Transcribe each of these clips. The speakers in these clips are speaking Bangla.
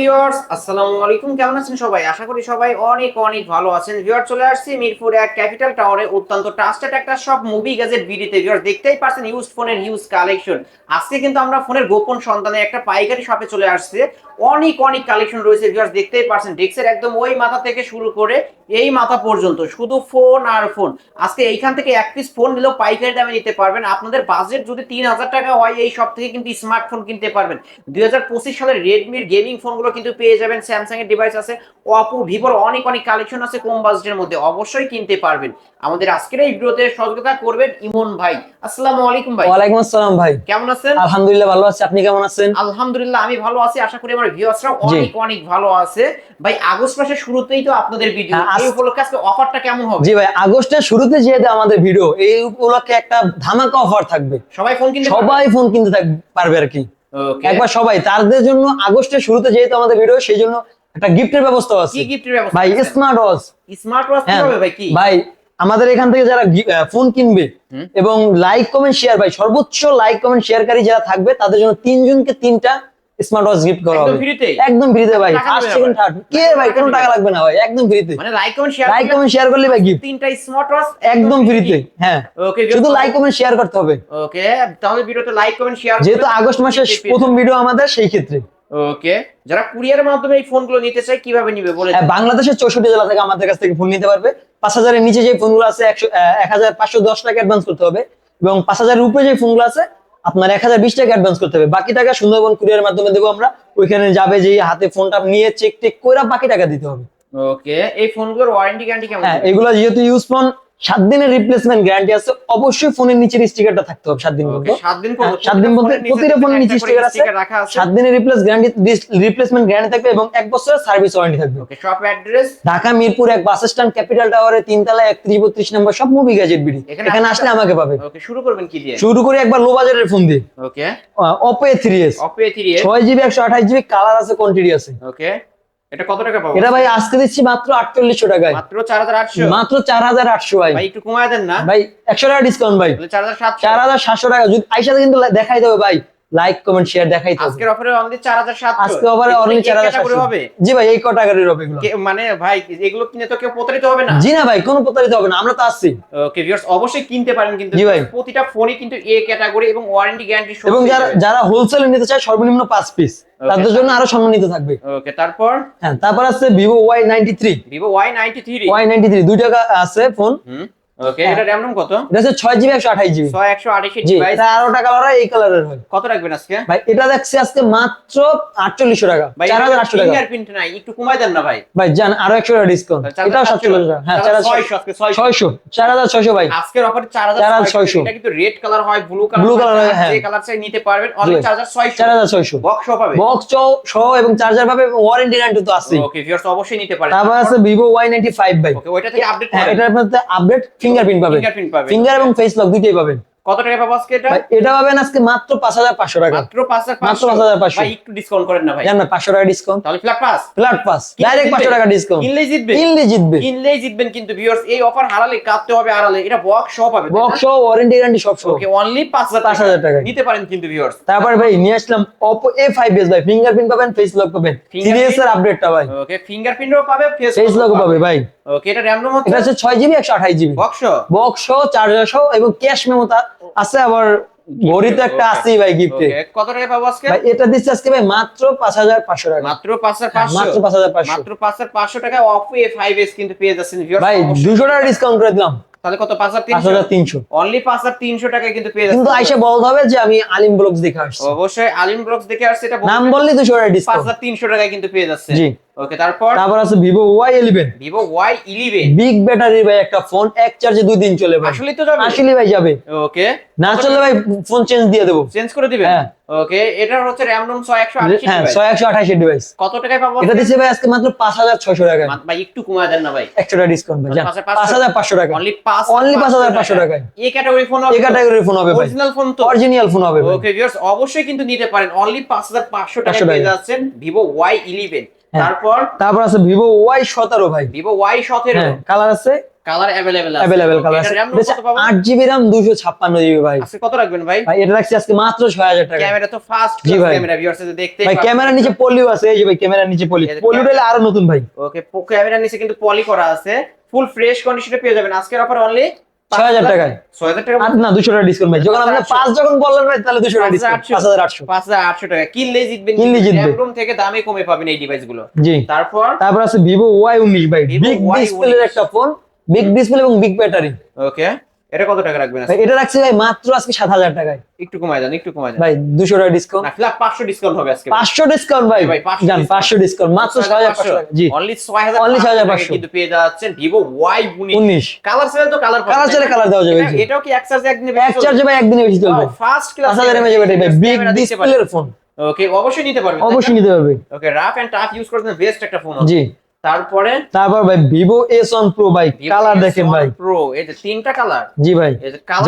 ভিউয়ার্স, আসসালামু আলাইকুম। কেমন আছেন সবাই? আশা করি সবাই অনেক অনেক ভালো আছেন। ভিউয়ার চলে আসছি মিরপুর এক ক্যাপিটাল টাওয়ারে অত্যন্ত ট্রাস্টেড একটা সব মুভি গ্যাজেট ভিডিওতে ভিউয়ার দেখতেই পারছেন ইউজ ফোনের ইউজ কালেকশন আজকে কিন্তু আমরা ফোনের গোপন সন্তানে একটা পাইকারি শপে চলে আসছে। অনেক অনেক কালেকশন রয়েছে। ভিউয়ার্স, দেখতেই পারছেন ডেক্সের একদম ওই মাথা থেকে শুরু করে এই মাথা পর্যন্ত শুধু ফোন আর ফোন আজকে এইখান থেকে এক পিস ফোন নিলেও পাইকারি দামে নিতে পারবেন। আপনাদের বাজেট যদি তিন হাজার টাকা হয় এই সব থেকে কিন্তু স্মার্টফোন কিনতে পারবেন। দুই হাজার পঁচিশ সালের রেডমির গেমিং ফোনগুলো কিন্তু পেয়ে যাবেন। স্যামসাং এর ডিভাইস আছে অপো ভিভোর অনেক অনেক কালেকশন আছে কম বাজেটের মধ্যে। অবশ্যই কিনতে পারবেন। আমাদের আজকের এই ভিডিওতে সহযোগিতা করবেন ইমন ভাই। আসসালামু আলাইকুম ভাই। ওয়ালাইকুম আসসালাম ভাই। কেমন আছেন? আলহামদুলিল্লাহ ভালো আছি। আপনি কেমন আছেন? আলহামদুলিল্লাহ আমি ভালো আছি। আশা করি আমার ভিউয়ার্সরাও জি। অনেক অনেক ভালো আছে। ভাই আগস্ট মাসের শুরুতেই তো আপনাদের ভিডিও এই উপলক্ষে আজকে অফারটা কেমন হবে? জি ভাই আগস্টের শুরুতে যেহেতু আমাদের ভিডিও এই উপলক্ষে একটা ধামাকা অফার থাকবে। সবাই ফোন কিনতে সবাই ফোন কিনতে পারবে আর কি। একবার সবাই তাদের জন্য আগস্টের শুরুতে যেহেতু আমাদের ভিডিও সেই জন্য একটা গিফটের ব্যবস্থা আছে। কি গিফটের ব্যবস্থা ভাই স্মার্ট ওয়াচ স্মার্ট ওয়াচ কি হবে ভাই কি? ভাই আমাদের এখান থেকে যারা ফোন কিনবে এবং লাইক কমেন্ট শেয়ার ভাই সর্বোচ্চ লাইক কমেন্ট শেয়ারকারী যারা থাকবে তাদের জন্য তিনজনকে তিনটা স্মার্ট ওয়াচ গিফট করা হবে। একদম ফ্রিতে ভাই। ফার্স্ট সেকেন্ড থার্ড কে ভাই? কোনো টাকা লাগবে না ভাই। একদম ফ্রিতে মানে like comment share like comment share করলে ভাই গিফট তিনটা স্মার্ট ওয়াচ একদম ফ্রিতে হ্যাঁ। ওকে শুধু লাইক কমেন্ট শেয়ার করতে হবে। ওকে তাহলে ভিডিওতে লাইক কমেন্ট শেয়ার যেহেতু আগস্ট মাসের প্রথম ভিডিও আমাদের সেই ক্ষেত্রে। ওকে যারা কুরিয়ারের মাধ্যমে এই ফোনগুলো নিতে চায় কীভাবে নিবে বলে হ্যাঁ, বাংলাদেশের চৌষট্টি জেলা থেকে আমাদের কাছ থেকে ফোন নিতে পারবে। পাঁচ হাজারের নিচে যে ফোনগুলো আছে একশো এক হাজার পাঁচশো দশ টাকা অ্যাডভান্স করতে হবে। এবং পাঁচ হাজারের উপরে যে ফোনগুলো আছে আপনার এক হাজার বিশ টাকা অ্যাডভান্স করতে হবে। বাকি টাকা সুন্দরবন কুরিয়ার মাধ্যমে দেবো আমরা। ওইখানে যাবে যে হাতে ফোনটা নিয়ে চেক টেক করে বাকি টাকা দিতে হবে। ওকে এই ফোনগুলোর ওয়ারেন্টি গ্যারান্টি কেমন হ্যাঁ এগুলো যেহেতু ইউজ ফোন সাত দিনের রিপ্লেসমেন্ট গ্যারান্টি আছে অবশ্যই ফোনের নিচের স্টিকারটা থাকতে হবে সাত দিন পর্যন্ত। সাত দিন পর্যন্ত সাত দিন পর্যন্ত প্রতিটা ফোনের নিচে স্টিকার আছে। সাত দিনের রিপ্লেস গ্যারান্টি রিপ্লেসমেন্ট গ্যারান্টি থাকবে এবং এক বছরের সার্ভিস ওয়ারেন্টি থাকবে। Okay shop address Dhaka Mirpur এক বাস স্ট্যান্ড ক্যাপিটাল টাওয়ারে তিনতলা একত্রিশ বত্রিশ নম্বর সব মুভি গ্যাজেট বিডি। এখানে আসলে- আমাকে পাবে। ওকে শুরু করবেন কি দিয়ে? শুরু করে একবার লো বাজারের ফোন দিয়ে। ওকে অপো থ্রি এস অপে 3 ছয় জিবি একশো আঠাশ জিবি কালার আছে কোয়ান্টিটি আছে। ওকে এটা কত টাকা পাবো? এটা ভাই আজকে দিচ্ছি মাত্র আটচল্লিশশো টাকায়। মাত্র 4800 মাত্র চার হাজার আটশো ভাই। ভাই একটু কমায় দেন না। ভাই একশো টাকা ডিসকাউন্ট ভাই। তাহলে 4700 চার হাজার সাতশো টাকা। যদি আইসাতে কিন্তু দেখাই দেবে ভাই। লাইক কমেন্ট শেয়ার দেখাই দেবে আজকের অফারে অনলি 4700 আজকে ওভারে অনলি চার হাজার করে হবে? জি ভাই এই ক্যাটাগরির হবে এগুলো। মানে ভাই এগুলো কিনে তো কেউ প্রতারিত হবে না। জি না ভাই কোনো প্রতারিত হবে না আমরা তো আসছি ওকে ভিউয়ার্স অবশ্যই কিনতে পারেন কিন্তু জি ভাই। প্রতিটা ফোনই কিন্তু এ ক্যাটাগরি এবং ওয়ারেন্টি গ্যারান্টি সহ এবং যারা যারা হোলসেল নিতে চায় সর্বনিম্ন পাঁচ পিস তাদের জন্য আরও সম্মানিত থাকবে। ওকে তারপর? হ্যাঁ তারপর আছে Vivo Y93 Y ninety three দুই টাকা আছে ফোন ওকে হ্যাঁ। এটা কত? এটা হচ্ছে ছয় জিবি একশো আঠাশ জিবি 6128 জি ডিভাইস এটা আরোটা কালার এই কালারের হয়। কত রাখবেন আজকে? ভাই এটা দেখছি আজকে মাত্র আটচল্লিশশো টাকা। ভাই চার হাজার আটশো টাকা। ফিঙ্গারপ্রিন্ট নাই একটু কমায় দেন না ভাই। ভাই জান আরও একশো টাকা ডিসকাউন্ট এটাও টাকা। হ্যাঁ চার হাজার 600 আজকে 600 ছয়শো চার হাজার ছয়শো ভাই। আজকের অফারে 4600 4600 এটা কিন্তু রেড কালার হয় ব্লু কালার হয়, হ্যাঁ। যে কালার চাই নিতে পারবেন অনলি জি। 4600 চার হাজার ছয়শো। বক্স পাবে। বক্স সহ এবং চার্জার পাবে ওয়ারেন্টি গ্যারান্টি তো আছে ওকে ভিউয়ার্স অবশ্যই নিতে পারেন। তারপর আছে নাইনটি ফাইভ ভাই। ওকে ওইটা থেকে আপডেট হ্যাঁ আপডেট ফিঙ্গারপ্রিন্ট পাবেন। ফিঙ্গারপ্রিন্ট ফিঙ্গার এবং ফেস লক দুইটাই পাবেন। কত টাকা পাবো আজকে এটা? এটা পাবেন আজকে মাত্র পাঁচ হাজার পাঁচশো টাকা। মাত্র 5500 মাত্র 5500 ভাই একটু ডিসকাউন্ট করেন না ভাই। জান না পাঁচশো টাকা ডিসকাউন্ট তাহলে flat pass flat pass direct পাঁচশো টাকা ডিসকাউন্ট কিনলেই জিতবে কিনলে জিতবে কিনলেই জিতবেন কিন্তু ভিউয়ার্স এই অফার হারালে কাটতে হবে আড়ালে। এটা বক্স সহ পাবে বক্স সহ ওয়ারেন্টি গ্যারান্টি সব সহ ওকে অনলি 5000 5,000 টাকায়। নিতে পারেন কিন্তু ভিউয়ার্স তারপর ভাই নিয়ে আসলাম Oppo A5s ভাই। ফিঙ্গারপ্রিন্ট পাবেন ফেস লক পাবেন? সিরিয়াস এর আপডেটটা ভাই। ওকে ফিঙ্গারপ্রিন্টও পাবে ফেস ফেস লক পাবে। ভাই। ওকে এটা RAM ROM এটা হচ্ছে হচ্ছে ছয় জিবি একশো আঠাশ জিবি বক্স বক্স চার্জার সহ এবং ক্যাশ মেমো আছে আবার ঘড়িতে একটা Okay. আছেই ভাই গিফটে কত টাকা পাবো আজকে? ভাই এটা দিচ্ছে আজকে ভাই মাত্র পাঁচ হাজার পাঁচশো টাকা। মাত্র 5500 মাত্র পাঁচ হাজার পাঁচশো। মাত্র 5500 টাকায় Oppo A5s কিন্তু পেয়ে যাচ্ছেন ভিউয়ার্স ভাই দুশো টাকা ডিসকাউন্ট করে দিলাম। তাহলে কত? পাঁচ হাজার 5300 তিনশো। অনলি 5300 টাকায় কিন্তু পেয়ে যাচ্ছেন কিন্তু আইসা বলতে হবে যে আমি আলিম ব্লগস দেখে আসছি। অবশ্যই আলিম ব্লগস দেখে আসছে এটা নাম বললেই দুশো টাকা ডিসকাউন্ট 5300 টাকায় কিন্তু পেয়ে যাচ্ছে জি। ওকে তারপর? তারপর আছে Vivo Y eleven Vivo Y11 big battery ভাই একটা ফোন এক চার্জে দুই দিন চলে ভাই। আসলে তো যাবে। আসলে ভাই যাবে। ওকে না চললে ভাই ফোন চেঞ্জ দিয়ে দেবো। চেঞ্জ করে দিবেন? হ্যাঁ। ওকে এটা হচ্ছে RAM ROM 6128 হ্যাঁ device। ছয় একশো আঠাশের ডিভাইস কত টাকায় পাবো এটা দিচ্ছে ভাই আজকে মাত্র পাঁচ হাজার ছয়শো টাকা মাত- ভাই একটু কমায় দেন না ভাই। একশো টাকা ডিসকাউন্ট ভাই 5,500 পাঁচ হাজার পাঁচশো টাকা। অনলি 5 Only 5,500 টাকায়। এই ক্যাটাগরি ফোন এই ক্যাটাগরির ফোন হবে ভাই। অরিজিনাল ফোন তো। অরিজিনাল ফোন হবে ওকে ভিউয়ার্স অবশ্যই কিন্তু নিতে পারেন। অনলি 5500 টাকা। 500 পেয়ে। যাচ্ছেন ভিভো Y11 হ্যাঁ। তারপর তারপর আছে ভিভো ওয়াই সতেরো ভাই ভিভো Y17 হ্যাঁ কালার আছে কালার अवेलेबल আছে অ্যাভেলেবেল কালার এটা আছে RAM রোম কত পাবো আট জিবি র্যাম দুশো ছাপ্পান্ন জিবি ভাই আজকে কত রাখবেন ভাই ভাই এটা রাখছি আজকে মাত্র ছয় হাজার টাকা ক্যামেরা তো ফাস্ট জি ভাই। ক্যামেরা ভিউয়ার্স দেখতে ভাই ক্যামেরার নিচে পলিও আছে এই যে ভাই ক্যামেরার নিচে পলি এই যে পলিও হলে আরো নতুন ভাই ওকে ক্যামেরার নিচে কিন্তু পলি করা আছে ফুল ফ্রেশ কন্ডিশনে পেয়ে যাবেন আজকের অফার অনলি 6000 টাকায়। 6000 টাকা না দুশো টাকা ডিসকাউন্ট ভাই। যখন আপনি পাঁচ যখন বললেন ভাই তাহলে দুশো টাকা ডিসকাউন্ট পাঁচ হাজার আটশো। 5800 টাকা। কিনলে জিতবেন কিনলে জিতবে। একদম থেকে দামে কমে পাবেন এই ডিভাইসগুলো জি। তারপর? তারপর আছে ভিভো ওয়াই উনিশ ভাই। বিগ Y19 ডিসপ্লের একটা ফোন বিগ ডিসপ্লে এবং বিগ ব্যাটারি ওকে এটা কত টাকা রাখবেন এটা রাখছি ভাই মাত্র আজকে সাত হাজার টাকায়। একটু কমায় দেন একটু কমায় দেন। ভাই দুশো টাকা ডিসকাউন্ট না 500 ডিসকাউন্ট হবে আজকে। পাঁচশো ডিসকাউন্ট ভাই ভাই, 500 জান পাঁচশো ডিসকাউন্ট মাত্র ছয় হাজার পাঁচশো। জি। অনলি 6500 Only 6500 টাকায় কিন্তু পেয়ে যাচ্ছেন ভিভো ওয়াই উনিশ। কালার সেল তো কালার কালার চাইলে কালার দেওয়া যাবে। এটাও কি এক চার্জে একদিনে এক চার্জে ভাই একদিনে বেশি চলবে। ফার্স্ট ক্লাস হাজার এমএজ ব্যাটারি ভাই বিগ ডিসপ্লের ফোন ওকে অবশ্যই নিতে পারবেন অবশ্যই নিতে পারবে। Okay rough and tough use করতে বেস্ট একটা ফোন জি। তারপরে? তারপর ভাই ভিভো এস ওয়ান প্রো ভাই কালার দেখেন ভাই। প্রো যে তিনটা কালার জি ভাই।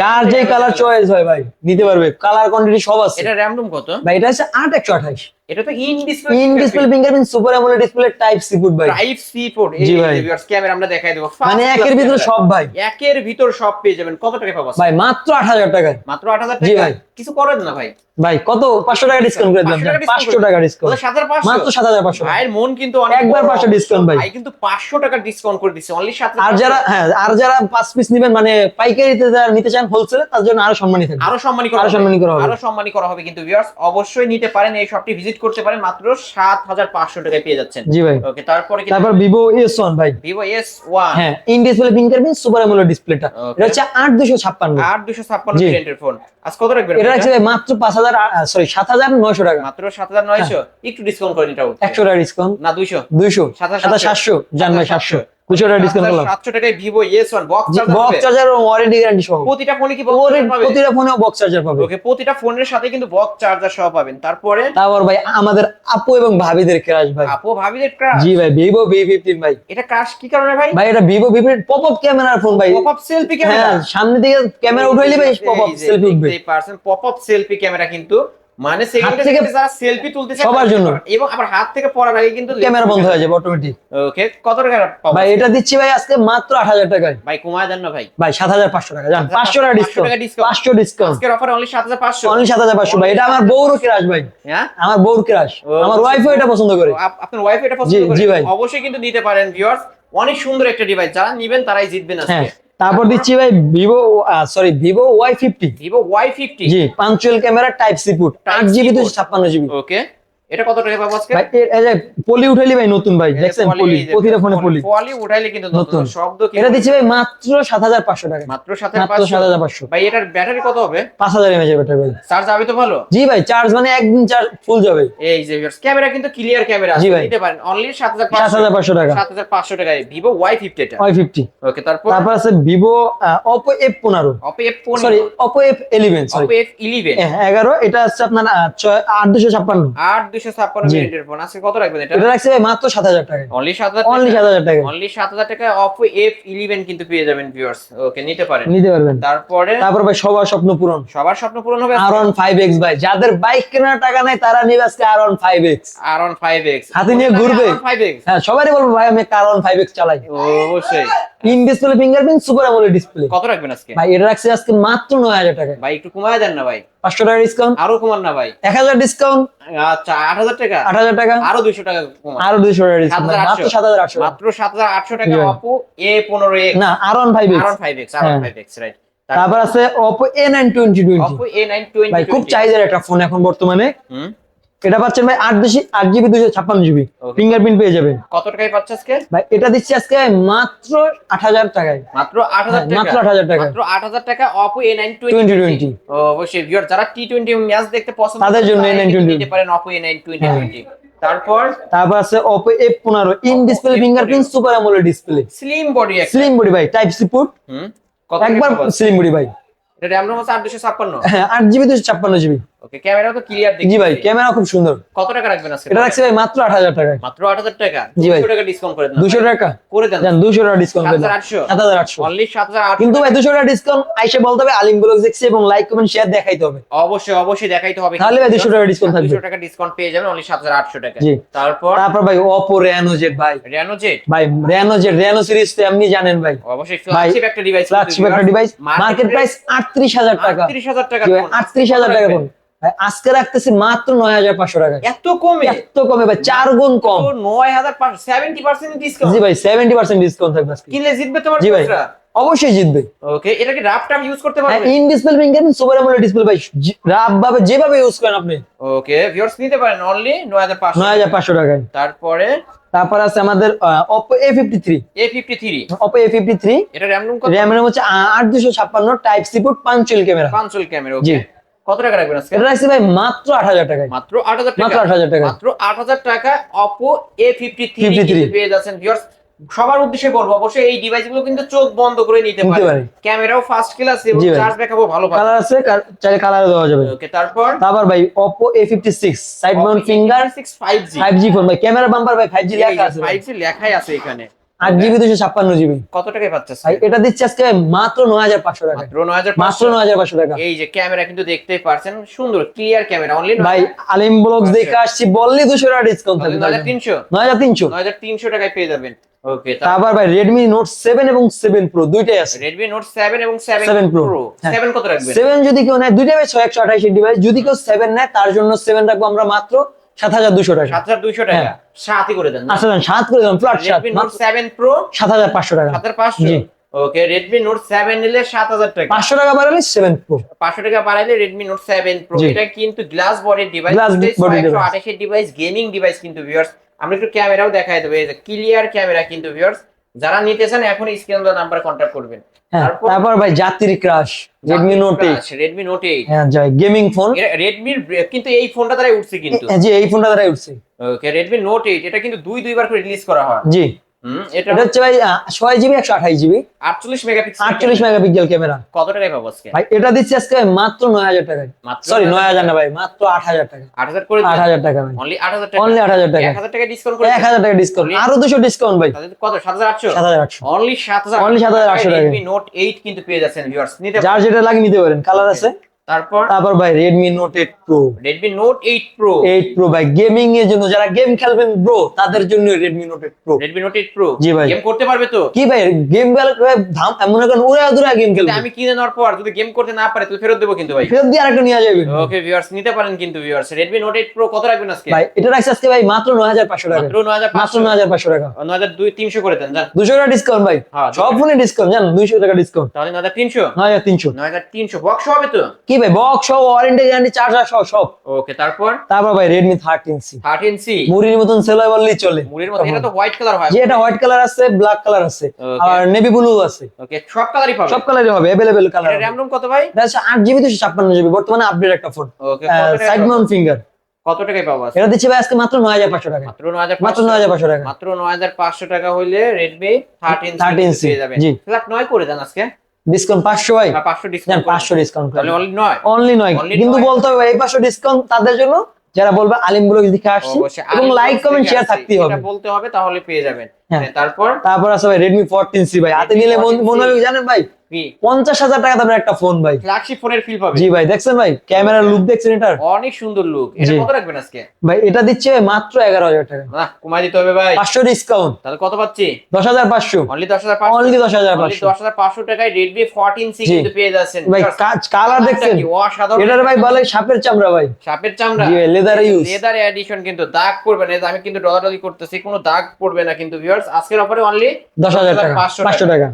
যার যে কালার চয়েস হয় ভাই নিতে পারবে। কালার কোয়ান্টিটি সব আছে। এটা র্যাম রুম কত? ভাই এটা হচ্ছে আট একশো আঠাশ। এটা তো in display in display fingerprint super AMOLED display type C food ভাই। টাইপ সি জি ভাই। ভিউয়ার্স ক্যামেরা আমরা দেখাই দেব। মানে একের ভিতরে সব ভাই। একের ভিতর সব পেয়ে যাবেন। কত টাকা পাবো? ভাই মাত্র আট হাজার টাকায়। মাত্র 8000 জি ভাই। কিছু করেন না ভাই। ভাই কত? পাঁচশো টাকা ডিসকাউন্ট করে দিলাম। 500 টাকা টাকা ডিসকাউন্ট 7500 মাত্র সাত হাজার পাঁচশো। ভাইয়ের মন কিন্তু অনেক একবার 500 discount ভাই। ভাই কিন্তু 500 টাকা ডিসকাউন্ট করে দিচ্ছে। অনলি 7500 আর যারা হ্যাঁ আর যারা পাঁচ পিস নেবেন মানে পাইকারিতে যারা নিতে চান হোলসেলে তার জন্য আরও সম্মানী থাকবে। আরও সম্মানী করা আরও হবে। সম্মানী করা হবে। আরও সম্মানী করা হবে কিন্তু ভিউয়ার্স অবশ্যই নিতে পারেন এই শপটি ভিজিট করতে পারেন মাত্র 7500 টাকায় পেয়ে যাচ্ছেন। জি ভাই। ওকে তারপরে তারপর এস ওয়ান ভাই। ভিভো S1 হ্যাঁ in display fingerprint super AMOLED ডিসপ্লেটা এটা হচ্ছে আট দুশো ছাপ্পান্ন। আর 256 জি। ভেরিয়েন্টের ফোন আজ কত রাখবেন এটা ভাই মাত্র পাঁচ হাজার সরি সাত হাজার নয়শো টাকা। মাত্র 7900 একটু ডিসকাউন্ট করে নিটা একশো টাকা ডিসকাউন্ট না 200 দুইশো সাতাশ সাতাশ। সাতশো। জান ভাই সাতশো দুশো টাকা ডিসকাউন্ট করলাম। 700 টাকায় Vivo S1 box box charger ও ওয়ারেন্টি গ্যারান্টি সহ। প্রতিটা ফোনে কি পাবে? প্রতিটা ফোনেও বক্স চার্জার পাবে। ওকে প্রতিটা ফোনের সাথে কিন্তু বক্স চার্জার সহ পাবেন। তারপরে? তারপর ভাই আমাদের আপু এবং ভাবিদের ক্রাশ ভাই। আপু ভাবিদের ক্রাশ জি ভাই ভিভো ভি ফিফটিন ভাই। এটা ক্রাশ কি কারণে ভাই? ভাই এটা Vivo V fifteen pop up ক্যামেরার ফোন ভাই। পপ আপ সেলফি ক্যামেরা সামনে দিকে ক্যামেরা উঠাইলে ভাই পপ আপ সেলফি উঠবে। পারছেন পপ আপ সেলফি ক্যামেরা কিন্তু। মানে সেকেন্ডে থেকে যারা সেলফি তুলতে সবার জন্য। এবং আবার হাত থেকে পড়ার আগে কিন্তু ক্যামেরা বন্ধ হয়ে যাবে অটোমেটিক ওকে কত টাকা পাবো ভাই এটা দিচ্ছি ভাই আজকে মাত্র আট হাজার টাকায়। ভাই কমায় দেন না ভাই। ভাই সাত হাজার পাঁচশো টাকা জান 7,500 পাঁচশো টাকা ডিসকাউন্ট টাকা discount। পাঁচশো ডিসকাউন্ট আজকের অফার অনলি 7500 অনলি সাত হাজার পাঁচশো ভাই এটা আমার বউরও ক্রাশ ভাই। হ্যাঁ? আমার বউর ক্রাশ আমার ওয়াইফও এটা পছন্দ করে। আপনার ওয়াইফ এটা পছন্দ করে? জি ভাই। অবশ্যই কিন্তু নিতে পারেন ভিউয়ার্স অনেক সুন্দর একটা ডিভাইস যারা নিবেন তারাই জিতবেন হ্যাঁ। আজকে তারপর দিচ্ছি ভাই Vivo sorry Vivo Y fifty Vivo Y fifty জি পাঞ্চুয়াল ক্যামেরা টাইপ সি পুট আট জিবি। দুশো ছাপ্পান্ন জিবি ওকে এটা কত টাকা পাবো আজকে? ভাই এই যে পলি উঠাইলি ভাই নতুন ভাই দেখছেন পলি প্রতিটা ফোনে পলি। পলি উঠাইলে কিন্তু নতুন। শব্দ কি? এটা দিচ্ছি ভাই মাত্র সাত হাজার পাঁচশো টাকা। মাত্র সাথে মাত্র সাত হাজার পাঁচশো? ভাই এটার ব্যাটারি কত হবে? পাঁচ হাজার এমএচ ব্যাটারি ভাই। চার্জ যাবে তো ভালো? জি ভাই চার্জ মানে একদিন চার্জ ফুল যাবে। এই যে ক্যামেরা কিন্তু ক্লিয়ার ক্যামেরা ভাই। নিতে পারেন। অনলি সাত হাজার সাত হাজার পাঁচশো টাকা। সাত হাজার পাঁচশো টাকায় ভিভো ওয়াই ফিফটি এটা। ওয়াই ফিফটি ওকে তারপর? তারপর আছে ভিভো অপো এফ পনেরো। Oppo F sorry Oppo F eleven sorry Oppo F eleven এগারো এটা হচ্ছে আপনার আহ, ছয়- আট দুশো ছাপ্পান্ন আট দুশো ছাপ্পান্ন জি। মিনিটের ফোন আজকে কত রাখবেন এটা? এটা রাখছে ভাই মাত্র সাত হাজার টাকা। অনলি সাত হাজার অনলি সাত হাজার টাকা। অনলি সাত হাজার টাকায় অপো এফ ইলেভেন কিন্তু পেয়ে যাবেন ভিউয়ার্স ওকে নিতে পারেন। নিতে পারবেন। তারপরে? তারপর ভাই সবার স্বপ্ন পূরণ। সবার স্বপ্ন পূরণ হবে আর অন ফাইভ এক্স ভাই। যাদের বাইক কেনার টাকা নাই তারা নিবে আজকে R on five X R on five X হাতে নিয়ে? ঘুরবে। ফাইভ এক্স হ্যাঁ সবারই বলব ভাই আমি কার অন ফাইভ এক্স চালাই। অবশ্যই। In display fingerprint super AMOLED display কত রাখবেন আজকে? ভাই এটা রাখছে আজকে মাত্র নয় হাজার টাকা ভাই একটু কমায় দেন না ভাই। পাঁচশো টাকা ডিসকাউন্ট আরও কমান না ভাই। এক হাজার ডিসকাউন্ট আচ্ছা আট হাজার টাকা? আট হাজার টাকা। আরও দুইশো টাকা কমান। আরও দুইশো টাকা ডিসকাউন্ট মাত্র সাত হাজার আটশো মাত্র সাত হাজার আটশো টাকা পনেরো এক্স না R on five R X on five X R on হ্যাঁ। ফাইভ এক্স রাইট তারপর আছে A nine twenty twenty Oppo A nine ভাই খুব চাহিদার একটা ফোন এখন বর্তমানে। হুম? এটা পাচ্ছেন ভাই আট দুশো আট জিবি দুশো ছাপ্পান্ন জিবি. ফিঙ্গারপ্রিন্ট পেয়ে যাবেন। কত টাকায় পাচ্ছে আজকে? ভাই এটা দিচ্ছি আজকে মাত্র আট হাজার টাকায়। মাত্র আট হাজার মাত্র আট হাজার টাকা। মাত্র আট হাজার টাকা অপো এ নাইন 2020 অবশ্যই ভিউয়ার যারা টি টোয়েন্টি ম্যাচ দেখতে পছন্দ তাদের জন্য তারা A920 কিন্তু নিতে পারেন অপো এ নাইন টোয়েন্টি হ্যাঁ। টোয়েন্টি তারপর? তারপর আছে অপো এফ পনেরো in display fingerprint super AMOLED display slim body slim body ভাই টাইপ সি একবার একবার স্লিম বডি ভাই। এটা র্যাম রোম আছে আট দুশো ছাপ্পান্ন। হ্যাঁ আট জিবি দুশো ছাপ্পান্ন জিবি। ওকে ক্যামেরা তো ক্লিয়ার দেখি জি ভাই ক্যামেরা খুব সুন্দর। কত টাকা রাখবেন আজকে এটা রাখছি ভাই মাত্র আট হাজার টাকায়। মাত্র 8000 টাকা? জি ভাই। 200 টাকা ডিসকাউন্ট করে দেন। দুশো টাকা? করে দেন। জান দুশো টাকা ডিসকাউন্ট করে 7800 হাজার আটশো। অনলি 7800 কিন্তু ভাই দুশো টাকা ডিসকাউন্ট আইসে বলতে হবে আলিম ব্লগ দেখছি এবং লাইক কমেন্ট শেয়ার দেখাইতে হবে। অবশ্যই অবশ্যই দেখাইতে হবে। তাহলে ভাই 200 টাকা discount থাকবে। 200 টাকা ডিসকাউন্ট পেয়ে যাবেন অনলি 7800 টাকা। তারপর? তারপর ভাই অপো রেনো জেড ভাই। রেনো জেড ভাই রেনো জেড রেনো সিরিজ তো এমনি জানেন ভাই। অবশ্যই ফ্ল্যাগশিপ একটা ডিভাইস ফ্ল্যাগশিপ একটা ডিভাইস মার্কেট প্রাইস আটত্রিশ হাজার টাকা। 38000 টাকা আটত্রিশ হাজার টাকা কোন ভাই আজকে রাখতেছি মাত্র নয় হাজার পাঁচশো টাকা। এত কমে? এত কমে ভাই চার গুণ কম। তো 9500 70% ডিসকাউন্ট জি ভাই সেভেন্টি পার্সেন্ট ডিসকাউন্ট থাকবে কিনলে জিতবে তোমার জি ভাই অবশ্যই জিতবে। ওকে এটা কি রাফ ইউজ করতে পারবে? In display fingerprint super AMOLED display ভাই রাব ভাবে যেভাবে ইউজ করেন আপনি। ওকে ভিউয়ার্স নিতে পারেন অনলি 9500 নয় হাজার পাঁচশো টাকায়। তারপরে? তারপর আছে আমাদের three A53 Oppo A fifty three এটা র্যাম রুম কত? র্যাম এর হচ্ছে আট দুশো ছাপ্পান্ন টাইপ সি পোর্ট পাঞ্চুয়াল ক্যামেরা। পাঁচশোল ক্যামেরা। ওকে কত টাকা রাখবেন আজকে? এটা রাখছি ভাই মাত্র আট হাজার টাকায়। মাত্র 8000 টাকা মাত্র আট হাজার টাকা মাত্র 8000 টাকা Oppo A53 53 কিন্তু পেয়ে যাচ্ছেন ভিউয়ার্স সবার উদ্দেশ্যে বলব অবশ্যই এই ডিভাইসগুলো কিন্তু চোখ বন্ধ করে নিতে পারে। ক্যামেরাও ফার্স্ট ক্লাস এবং। চার্জ ব্যাকআপও ভালো পাবে কালার আছে চাইলে কালার দেওয়া যাবে। ওকে তারপর? তারপর ভাই fifty six side mount finger 5G five G phone ভাই। ক্যামেরা বাম্পার ভাই ফাইভ জি লেখা আছে 5G লেখাই আছে এখানে। আট জিবি দুশো ছাপ্পান্ন জিবি কত টাকায় পাচ্ছেন? ভাই এটা দিচ্ছে আজকে মাত্র নয় হাজার পাঁচশো টাকা মাত্র নয় হাজার পাঁচশো? টাকা। এই যে ক্যামেরা কিন্তু দেখতেই পারছেন সুন্দর ক্লিয়ার ক্যামেরা অনলি ভাই আলিম ব্লগস দেখে আসছি বললে দুশো টাকা ডিসকাউন্ট থাকবে নয় হাজার তিনশো? নয় হাজার তিনশো। নয় হাজার তিনশো টাকায় পেয়ে যাবেন। ওকে তারপর ভাই রেডমি নোট সেভেন এবং সেভেন প্রো দুইটাই আছে। রেডমি নোট সেভেন এবং সেভেন 7 Pro। প্রো। সেভেন কত রাখবেন? সেভেন যদি কেউ নেয় দুইটা ভাই ছয় একশো আঠাশ ডিভাইস যদি কেউ সেভেন নেয় তার জন্য সেভেন রাখব আমরা মাত্র সাত হাজার দুশো টাকা। সাত হাজার টাকা। হ্যাঁ। সাতই করে দেন আচ্ছা সাত করে দিলাম ফ্ল্যাট সাত নোট সেভেন প্রো সাত হাজার পাঁচশো টাকা। সাত হাজার পাঁচশো? ওকে নোট নিলে সাত টাকা। টাকা বাড়ালে নোট। এটা কিন্তু গ্লাস ডিভাইস গেমিং ডিভাইস কিন্তু ভিউয়ার্স আমরা একটু ক্যামেরাও দেখাই দেবো। এই যে ক্লিয়ার ক্যামেরা কিন্তু ভিউয়ার্স যারা নিতে চান এখন স্ক্রিন নাম্বার কন্ট্যাক্ট করবেন। হ্যাঁ তারপর- ভাই জাতির crush Redmi Note eight Redmi Note eight হ্যাঁ জয় গেমিং ফোন রেডমির কিন্তু এই ফোনটা দ্বারাই উঠছে কিন্তু। জি এই ফোনটা দ্বারা উঠছে। ওকে রেডমি নোট এইট এটা কিন্তু দুই দুইবার করে রিলিজ করা হয়। জি। এটা হচ্ছে ভাই ছয় জিবি একশো আঠাশ জিবি আটচল্লিশ মেগাপিক্সেল আটচল্লিশ মেগাপিক্সেল ক্যামেরা। কত টাকায় পাবো আজকে? ভাই এটা দিচ্ছি আজকে মাত্র নয় হাজার টাকায়। সরি নয় হাজার না ভাই মাত্র আট হাজার টাকা আট হাজার করে আট হাজার টাকা ভাই। অনলি আট হাজার টাকা। অনলি আট হাজার টাকা। এক হাজার টাকা ডিসকাউন্ট করে এক হাজার টাকা ডিসকাউন্ট আরও দুশো ডিসকাউন্ট ভাই। কত? সাত হাজার আটশো? সাত হাজার আটশো। অনলি সাত হাজার Only 7,800 টাকা। নোট এইট কিন্তু পেয়ে যাচ্ছেন ভিউয়ার্স নিতে যার যেটা লাগে নিতে পারেন। কালার আছে? তারপর? তারপর ভাই Redmi Note eight pro Redmi Note eight pro eight pro ভাই গেমিং এর জন্য যারা গেম খেলবেন ব্রো তাদের জন্য Redmi Note eight pro Redmi Note eight pro জি ভাই। গেম করতে পারবে তো? কি ভাই গেম ধাম মনে করেন উড়ে উড়ে গেম খেলবে আমি কিনে নেওয়ার পর যদি গেম করতে না পারে তুই ফেরত দেবো কিন্তু ভাই। ফেরত দিয়ে আরেকটা নিয়ে যাবেন। ওকে ভিউয়ার্স নিতে পারেন কিন্তু viewers Redmi Note eight pro কত রাখবেন আজকে? ভাই এটা রাখছে আজকে ভাই মাত্র নয় হাজার পাঁচশো টাকা। মাত্র নয় হাজার মাত্র নয় হাজার পাঁচশো টাকা। নয় হাজার দুই তিনশো করে দেন যান। দুশো টাকা ডিসকাউন্ট ভাই। হ্যাঁ, সব ফোনে ডিসকাউন্ট জান দুইশো টাকা ডিসকাউন্ট তাহলে নয় হাজার তিনশো? নয় হাজার তিনশো। নয় হাজার তিনশো। বক্স হবে তো? কি ভাই বক্স সহ ওয়ারেন্টি গ্যারান্টি চার্জার সহ সব ওকে তারপর? তারপর ভাই সি থার্টিন সি মুড়ির মতন সেল হয় বললেই চলে। মুড়ির মধ্যে এটা তো হোয়াইট কালার হয়। এটা হোয়াইট কালার আছে ব্ল্যাক কালার আছে। আর নেভি ব্লু আছে। ওকে সব কালারই পাবে? সব কালারই হবে অ্যাভেলেবেল কালার র্যাম রোম কত ভাই? এটা হচ্ছে আট জিবি দুশো ছাপ্পান্ন জিবি বর্তমানে আপডেট একটা phone okay side mount finger কত টাকায় পাবো? এটা দিচ্ছে ভাই আজকে মাত্র নয় হাজার পাঁচশো টাকা মাত্র নয় হাজার মাত্র নয় হাজার পাঁচশো টাকা। মাত্র নয় হাজার পাঁচশো টাকা হইলে রেডমি থার্টিন 13C পেয়ে যাবেন। জি। ফ্ল্যাট নয় করে দেন আজকে। ডিসকাউন্ট পাঁচশো ভাই? পাঁচশো ডিসকাউন্ট পাঁচশো ডিসকাউন্ট অনলি নয়। কিন্তু বলতে হবে এই পাঁচশো ডিসকাউন্ট তাদের জন্য যারা বলবে আলিম ব্লগ দেখে আসছি এবং লাইক কমেন্ট শেয়ার। থাকতেই হবে। বলতে হবে তাহলে পেয়ে যাবেন। হ্যাঁ। তারপর? তারপর আছে ভাই রেডমি ফোরটিন সি ভাই। হাতে নিলে মন 14C হবে জানেন ভাই পঞ্চাশ হাজার টাকা দামের একটা ফোন ভাই। ফ্ল্যাগশিপ ফোনের ফিল পাবে। জি ভাই দেখছেন ভাই? ক্যামেরার লুক দেখছেন এটার? অনেক সুন্দর লুক এটা কত রাখবেন আজকে? ভাই এটা দিচ্ছে মাত্র এগারো হাজার টাকা। না কমাই দিতে হবে ভাই। পাঁচশো ডিসকাউন্ট তাহলে কত পাচ্ছি? দশ হাজার পাঁচশো। অনলি দশ হাজার অনলি দশ হাজার পাঁচশো। দশ হাজার পাঁচশো টাকায় রেডমি ফোরটিন সি কিন্তু পেয়ে যাচ্ছেন। ভাই কাজ কালার দেখছেন? অসাধারণ। এটার ভাই বলে সাপের চামড়া ভাই। সাপের চামড়া? জি, leather use। লেদার এডিশন কিন্তু দাগ পড়বে না। আমি কিন্তু ডলাডলি করতেছি কোনো দাগ পড়বে না কিন্তু ভিউয়ার্স আজকের অফারে অনলি দশ হাজার টাকা। পাঁচশো টাকা।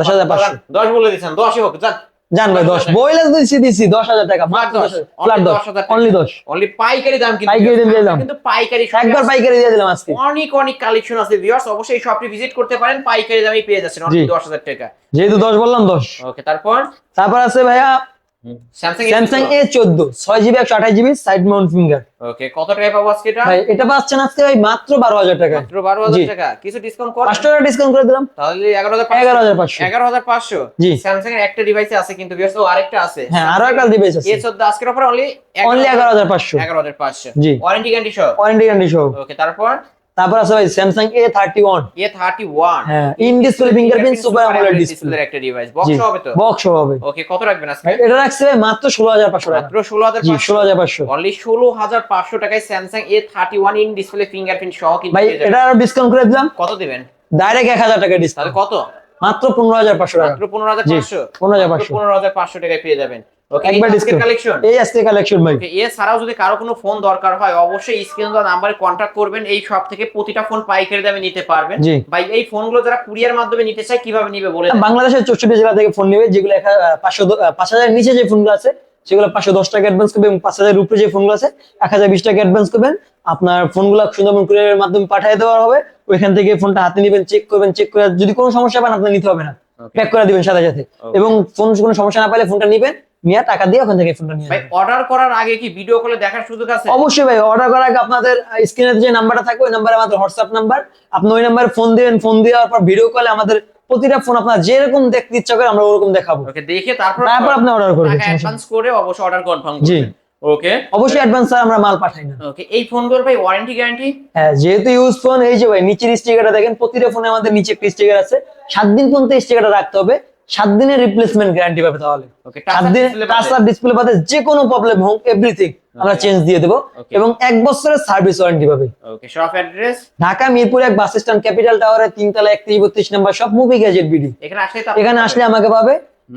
দশ হাজার পাঁচশো। দশ বলে দিয়েছেন দশই হোক যান জান ভাই দশ। বইলে দিচ্ছি দিচ্ছি দশ হাজার টাকা মাত্র দশ। ফ্ল্যাট দশ অনলি দশ। অনলি পাইকারি দাম কিন্তু পাইকারি দাম দিয়ে দিলাম। কিন্তু পাইকারি একবার পাইকারি দিয়ে দিলাম আজকে। অনেক অনেক কালেকশন আছে ভিউয়ার্স অবশ্যই শপটি ভিজিট করতে পারেন পাইকারি দামে পেয়ে যাচ্ছেন অনলি। দশ হাজার টাকা। যেহেতু দশ বললাম দশ। ওকে তারপর? তারপর আছে ভাইয়া স্যামসাং এ চোদ্দ। ছয় জিবি একশো আঠাশ GB side mount finger okay কত টাকায় পাবো আজকে এটা? ভাই এটা পাচ্ছেন আজকে ভাই মাত্র বারো হাজার টাকা মাত্র বারো হাজার। টাকা। কিছু ডিসকাউন্ট কর। পাঁচশো টাকা ডিসকাউন্ট করে দিলাম। তাহলে এগারো হাজার এগারো হাজার পাঁচশো। এগারো হাজার পাঁচশো। জি। স্যামসাং এর একটা ডিভাইস আছে কিন্তু বিয়ার্স ও আরেকটা আছে। হ্যাঁ আরও একটা ডিভাইস আছে। এ চোদ্দ আজকের অফার অনলি অনলি এগারো হাজার পাঁচশো। এগারো হাজার পাঁচশো। জি। ওয়ারেন্টি গ্যারান্টি সহ? ওয়ারেন্টি গ্যারান্টি সহ। ওকে তারপর? তারপর আছে ভাই Samsung A thirty one A thirty one হ্যাঁ in display fingerprint super AMOLED display একটা ডিভাইস বক্স হবে তো? বক্স হবে। ওকে কত রাখবেন আজকে? এটা রাখছে ভাই মাত্র ষোলো হাজার পাঁচশো টাকা। মাত্র ষোলো হাজার জি ষোলো হাজার পাঁচশো। অনলি ষোলো হাজার পাঁচশো টাকায় Samsung A thirty one in display fingerprint সহ কিন্তু ভাই এটা আরও ডিসকাউন্ট করে দিলাম। কত দিবেন? ডাইরেক্ট এক হাজার টাকা তাহলে ডিসকাউন্ট কত? মাত্র পনেরো হাজার পাঁচশো টাকা। মাত্র পনেরো হাজার জি, পাঁচশো। 15,500 পনেরো হাজার পাঁচশো টাকায় পেয়ে যাবেন। একবার একবার কালেকশন এই আজকে কালেকশন ভাই। এছাড়াও যদি কারও কোনো ফোন দরকার হয় অবশ্যই স্ক্রিন দেওয়া নাম্বারে কন্ট্যাক্ট করবেন। এই সব থেকে প্রতিটা ফোন পাইকারি দামে নিতে পারবেন। ভাই এই ফোনগুলো যারা কুরিয়ার মাধ্যমে নিতে চায় কীভাবে নিবে বলে বাংলাদেশের চৌষট্টি জেলা থেকে ফোন নেবে যেগুলো এক হা- পাঁচশো দ- পাঁচ হাজার নিচে যে ফোনগুলো আছে সেগুলো পাঁচশো দশ টাকা অ্যাডভান্স করবেন এবং পাঁচ হাজার উপরে যে ফোনগুলো আছে এক হাজার বিশ টাকা অ্যাডভান্স করবেন। আপনার ফোনগুলো সুন্দরবন কুরিয়ারের মাধ্যমে পাঠিয়ে দেওয়া হবে। ওইখান থেকে ফোনটা হাতে নেবেন চেক করবেন চেক করে যদি কোনো সমস্যা পান আপনার নিতে হবে না. প্যাক করে দিবেন সাথে সাথে। এবং ফোন কোনো সমস্যা না পাইলে ফোনটা নিবেন। নিয়ে টাকা দিয়ে ওখান থেকে ফোনটা নিয়ে ভাই অর্ডার করার আগে কি ভিডিও কলে দেখার সুযোগ আছে? অবশ্যই ভাই অর্ডার করার আগে আপনাদের স্ক্রিনে যে নাম্বারটা থাকবে ওই নাম্বারে আমাদের হোয়াটসঅ্যাপ নাম্বার আপনি ওই নাম্বারে ফোন দিবেন ফোন দেওয়ার পর ভিডিও কলে আমাদের প্রতিটা ফোন আপনার যেরকম দেখতে ইচ্ছা করে আমরা ওরকম দেখাবো। ওকে দেখে তারপর তারপর আপনি অর্ডার করবেন টাকা অ্যাডভান্স করে অবশ্যই অর্ডার কনফার্ম। করবেন। ওকে অবশ্যই অ্যাডভান্স স্যার আমরা মাল পাঠাই না। ওকে এই ফোনগুলোর ভাই ওয়ারেন্টি গ্যারান্টি হ্যাঁ যেহেতু ইউজ ফোন এই যে ভাই নিচের স্টিকারটা দেখেন প্রতিটা ফোনে আমাদের নিচে একটা স্টিকার আছে। সাত দিন পর্যন্ত স্টিকারটা রাখতে হবে। সাত দিনের রিপ্লেসমেন্ট গ্যারান্টি পাবে তাহলে। সাত দিন টাচ ডিসপ্লে বাদে যে কোনো প্রবলেম হোক এভরিথিং আমরা চেঞ্জ দিয়ে দেবো। এবং এক বছরের সার্ভিস ওয়ারেন্টি পাবে। Okay shop address Dhaka Mirpur এক বাস স্ট্যান্ড ক্যাপিটাল টাওয়ারে তিনতলা একত্রিশ বত্রিশ নাম্বার সব মুভি গ্যাজেট বিডি এখানে আসলে এখানে আসলে আমাকে পাবে।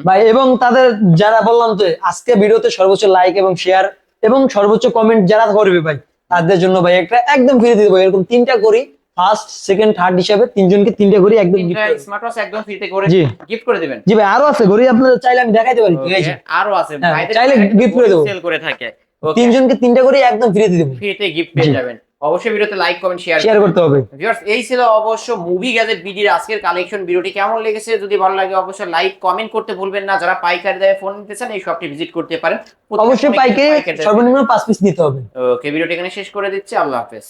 ভাই এবং তাদের যারা বললাম তো আজকে ভিডিওতে সর্বোচ্চ লাইক এবং শেয়ার এবং সর্বোচ্চ কমেন্ট যারা করবে ভাই তাদের জন্য ভাই একটা একদম ফ্রি দিয়ে দেবো। এরকম তিনটা করি ফার্স্ট সেকেন্ড থার্ড হিসাবে তিনজনকে তিনটা করি একদম তিনটা করে স্মার্ট ওয়াচ একদম ফ্রিতে করে। গিফট করে দিবেন। জি ভাই আরও আছে ঘড়ি আপনারা চাইলে আমি দেখাইতে পারি ঠিক আছে? আরও আছে। হ্যাঁ, ভাইদের চাইলে gift করে দেবো। সেল করে থাকে। তিনজনকে তিনটা করি একদম ফ্রি দিয়ে দেবো। ফ্রিতে গিফট পেয়ে যাবেন। অবশ্যই ভিডিওতে লাইক কমেন্ট শেয়ার শেয়ার করতে হবে। ভিউয়ার্স এই ছিল অবশ্য মুভি গ্যাজেট বিডির আজকের কালেকশন ভিডিওটি কেমন লেগেছে যদি ভালো লাগে অবশ্যই লাইক কমেন্ট করতে ভুলবেন না। যারা পাইকারি দামে ফোন নিতে চান এই শপটি ভিজিট করতে পারেন। অবশ্যই পাইকারি সর্বনিম্ন পাঁচ পিস নিতে হবে। ওকে ভিডিওটি এখানে শেষ করে দিচ্ছি। আল্লাহ হাফেজ।